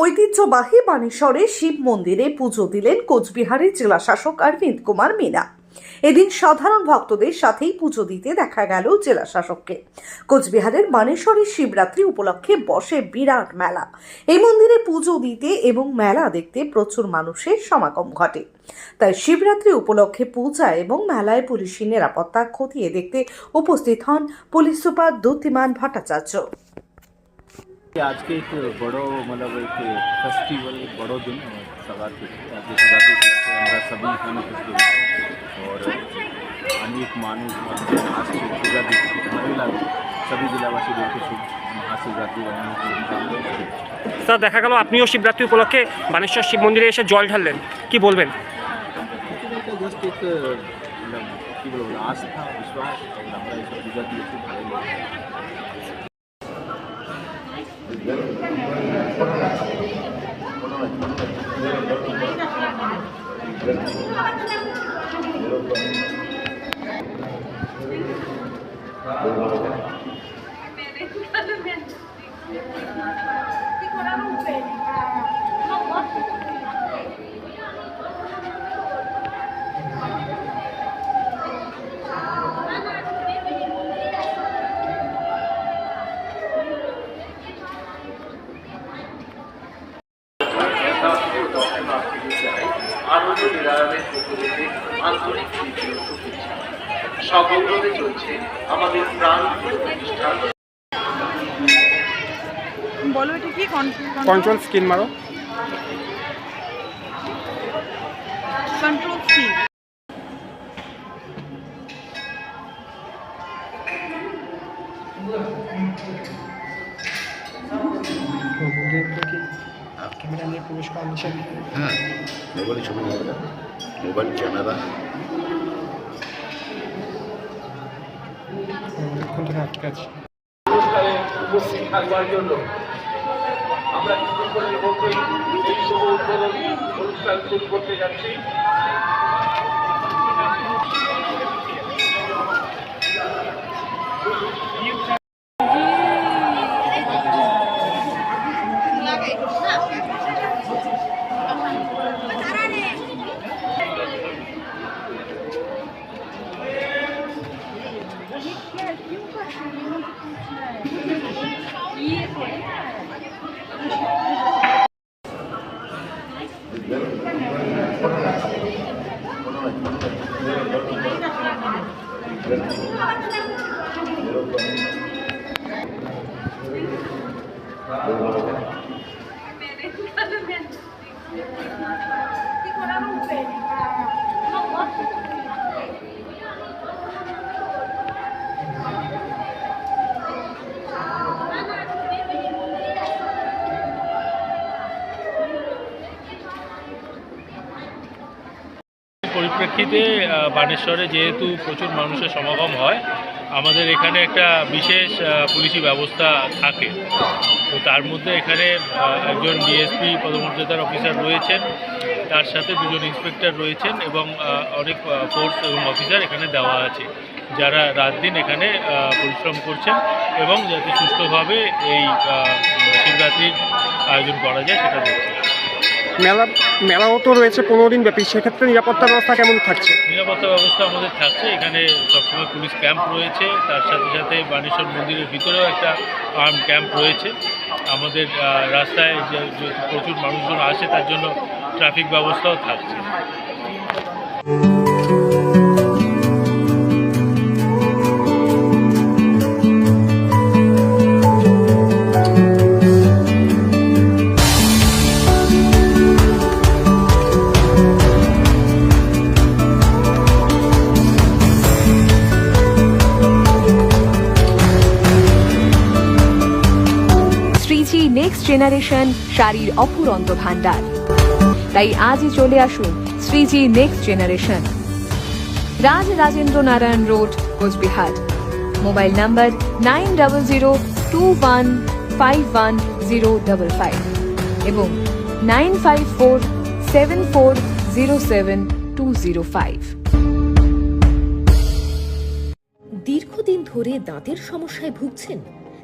ঐতিহ্যবাহী বানেশ্বরে শিব মন্দিরে পুজো দিলেন কোচবিহারের জেলা শাসক অরবিন্দ কুমার মিনা। এদিন সাধারণ ভক্তদের সাথেই পুজো দিতে দেখা গেল জেলা শাসককে কোচবিহারের বানেশ্বরের শিবরাত্রি উপলক্ষে বসে বিরাট মেলা। এই মন্দিরে পুজো দিতে এবং মেলা দেখতে প্রচুর মানুষের সমাগম ঘটে। তাই শিবরাত্রি উপলক্ষে পূজা এবং মেলায় পুলিশি নিরাপত্তা খতিয়ে দেখতে উপস্থিত হন পুলিশ সুপার দ্যুতিমান ভট্টাচার্য। आज के एक बड़ो मतलब एक फेस्टिवल एक बड़ो दिन है शिवरात्रि आज के शिवरात्रि के আমরা सभी এখানে উপস্থিত और अनेक মানুষ আমাদের আসছে পূজা দিচ্ছে ভালোই লাগে সবই জেলাবাসীদেরকে শুভ মহাশিবরাত্রি অনেক শুভেচ্ছা। স্যার দেখা গেল আপনিও শিবরাত্রি উপলক্ষে বানেশ্বর শিব মন্দিরে এসে জল ঢাললেন কি বলবেন এটা জাস্ট এক मतलब কি বলবো আস্থা বিশ্বাস और আমরা এইসব পূজা দিয়ে Gracias. আন্তরিক প্রীতি ও শুভেচ্ছা। চলছে আমাদের প্রাণ প্রতিষ্ঠান। বলো এটা কি? কন্ট্রোল স্ক্রিন মারো। কন্ট্রোল সি ক্যামেরা নিয়ে প্রবেশ করা হ্যাঁ মোবাইল ছবি মোবাইল ক্যামেরা। অনেকক্ষণ ধরে আটকে আছে। উপস্থিত থাকবার জন্য আমরা কিছুক্ষণের মধ্যেই এই শুভ উদ্বোধনী অনুষ্ঠান শুরু করতে যাচ্ছি। পরিপ্রেক্ষিতে বানেশ্বরে যেহেতু প্রচুর মানুষের সমাগম হয় আমাদের এখানে একটা বিশেষ পুলিশি ব্যবস্থা থাকে। তো তার মধ্যে এখানে একজন ডিএসপি পদমর্যাদার অফিসার রয়েছেন। তার সাথে দুজন ইন্সপেক্টর রয়েছেন এবং অনেক ফোর্স এবং অফিসার এখানে দেওয়া আছে। যারা রাত দিন এখানে পরিশ্রম করছেন এবং যাতে সুস্থভাবে এই শিবরাত্রির আয়োজন করা যায় সেটা দেখছে মেলা মেলাও তো রয়েছে পনেরো দিন ব্যাপী। সেক্ষেত্রে নিরাপত্তা ব্যবস্থা কেমন থাকছে? নিরাপত্তা ব্যবস্থা আমাদের থাকছে। এখানে সবসময় পুলিশ ক্যাম্প রয়েছে। তার সাথে সাথে বানেশ্বর মন্দিরের ভিতরেও একটা আর্ম ক্যাম্প রয়েছে। আমাদের রাস্তায় প্রচুর মানুষজন আসে তার জন্য ট্রাফিক ব্যবস্থাও থাকছে। শ্রীজি নেক্সট জেনারেশন শাড়ির অপুরন্ত ভান্ডার তাই আজই চলে আসুন Shriji next generation Raj Rajendra Narayan road, Cooch Behar. Mobile number nine double zero two one five one zero double five এবং nine five four seven four zero seven two zero five. দীর্ঘদিন ধরে দাঁতের সমস্যায় ভুগছেন